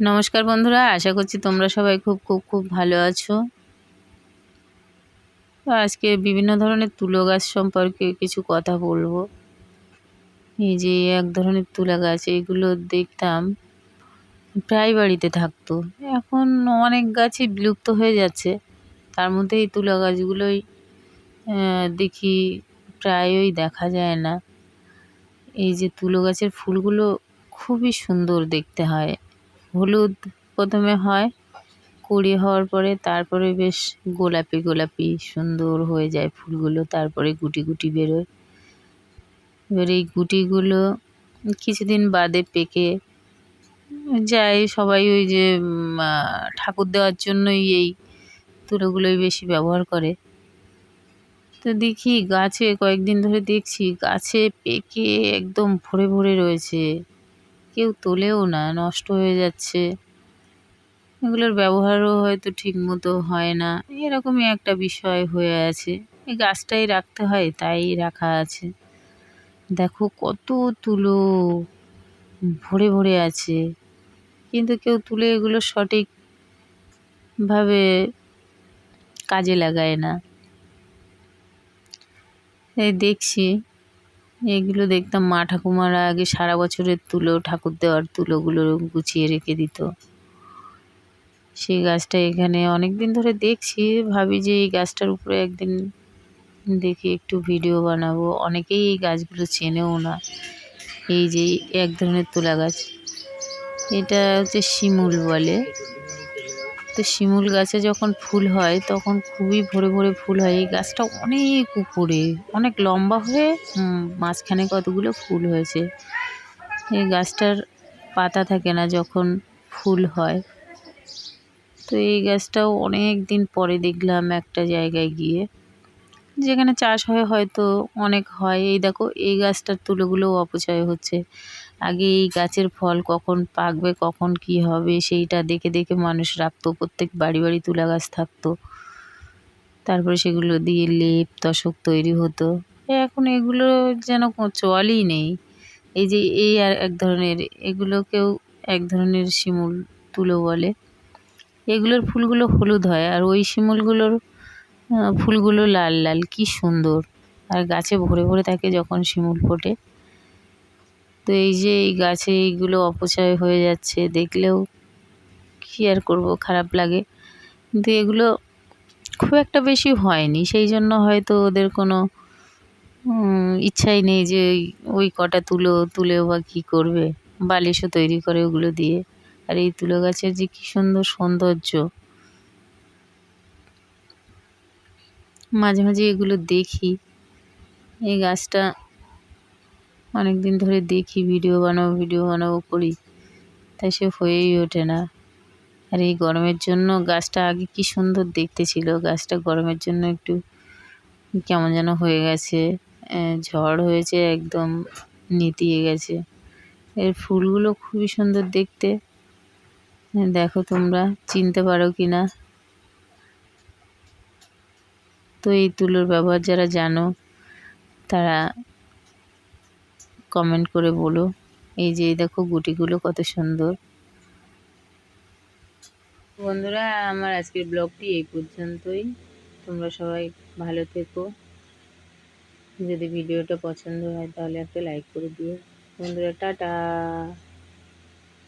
নমস্কার বন্ধুরা, আশা করছি তোমরা সবাই খুব খুব খুব ভালো আছো। তো আজকে বিভিন্ন ধরনের তুলো গাছ সম্পর্কে কিছু কথা বলব। এই যে এক ধরনের তুলা গাছ এইগুলো দেখতাম প্রায় বাড়িতে থাকতো। এখন অনেক গাছই বিলুপ্ত হয়ে যাচ্ছে। তার মধ্যে এই তুলা গাছগুলোই দেখি প্রায়ই দেখা যায় না। এই যে তুলো গাছের ফুলগুলো খুবই সুন্দর দেখতে হয়। হলুদ প্রথমে হয়, কুড়ি হওয়ার পরে তারপরে বেশ গোলাপি গোলাপি সুন্দর হয়ে যায় ফুলগুলো, তারপরে গুটি গুটি বেরোয়। এবার এই গুটিগুলো কিছুদিন বাদে পেকে যায়, সবাই ওই যে ঠাকুর দেওয়ার জন্যই এই তুলোগুলোই বেশি ব্যবহার করে। তো দেখি গাছে কয়েকদিন ধরে দেখছি গাছে পেকে একদম ভরে ভরে রয়েছে। কেউ তোলেও না, নষ্ট হয়ে যাচ্ছে। এগুলোর ব্যবহারও হয়তো ঠিক মতো হয় না। এরকমই একটা বিষয় হয়ে আছে। এই গাছটাই রাখতে হয়, তাই রাখা আছে। দেখো কত তুলো ভরে ভরে আছে। কিন্তু কেউ তুলে এগুলো সঠিকভাবে কাজে লাগায় না। এই দেখছি। এগুলো দেখতাম মা ঠাকুমারা আগে সারা বছরের তুলো, ঠাকুর দেওয়ার তুলোগুলো গুছিয়ে রেখে দিত। সেই গাছটা এখানে অনেক দিন ধরে দেখছি, ভাবি যে এই গাছটার উপরে একদিন দেখি একটু ভিডিও বানাবো। অনেকেই এই গাছগুলো চেনেও না। এই যে এক ধরনের তুলা গাছ। এটা হচ্ছে শিমুল বলে। তো শিমুল গাছে যখন ফুল হয়, তখন খুবই ভরে ভরে ফুল হয়। এই গাছটা অনেক উপরে, অনেক লম্বা হয়ে মাঝখানে কতগুলো ফুল হয়েছে। এই গাছটার পাতা থাকে না যখন ফুল হয়। তো এই গাছটাও অনেক দিন পরে দেখলাম একটা জায়গায় গিয়ে, যেখানে চাষ হয় হয়তো অনেক হয়। এই দেখো, এই গাছটার তুলোগুলোও অপচয় হচ্ছে। আগে এই গাছের ফল কখন পাকবে, কখন কি হবে, সেইটা দেখে দেখে মানুষ রাখতো। প্রত্যেক বাড়ি বাড়ি তুলা গাছ থাকতো। তারপরে সেগুলো দিয়ে লেপ তশক তৈরি হতো। এখন এগুলো যেন চলই নেই। এই যে এই আর এক ধরনের এগুলোকেও এক ধরনের শিমুল তুলো বলে। এগুলোর ফুলগুলো হলুদ হয় আর ওই শিমুলগুলোর ফুলগুলো লাল লাল, কি সুন্দর। আর গাছে ভরে ভরে থাকে যখন শিমুল ফোটে। তো এই যে এই গাছে এইগুলো অপচয় হয়ে যাচ্ছে, দেখলেও কী আর করব, খারাপ লাগে। কিন্তু এগুলো খুব একটা বেশি হয়নি, সেই জন্য হয়তো ওদের কোনো ইচ্ছাই নেই যে ওই কটা তুলো, তুলেও বা কী করবে। বালিশও তৈরি করে ওগুলো দিয়ে। আর এই তুলো গাছের যে কী সুন্দর সৌন্দর্য। মাঝে মাঝে এগুলো দেখি। এই গাছটা অনেক দিন ধরে দেখি ভিডিও বানাবো ভিডিও বানাবো করি। তাই সে হয়েই ওঠে না। আর এই গরমের জন্য গাছটা আগে কি সুন্দর দেখতে ছিল। গাছটা গরমের জন্য একটু কেমন যেন হয়ে গেছে। ঝড় হয়েছে একদম, নেতিয়ে গেছে। এর ফুলগুলো খুবই সুন্দর দেখতে। দেখো তোমরা, চিনতে পারো কি না? তো এই তুলোর ব্যবহার যারা জানো, তারা কমেন্ট করে বলো। এই যে দেখো গুটিগুলো কত সুন্দর। বন্ধুরা, আমার আজকের ব্লগটি এই পর্যন্তই। তোমরা সবাই ভালো থেকো। যদি ভিডিওটা পছন্দ হয়, তাহলে একটা লাইক করে দিও। বন্ধুরা, টাটা।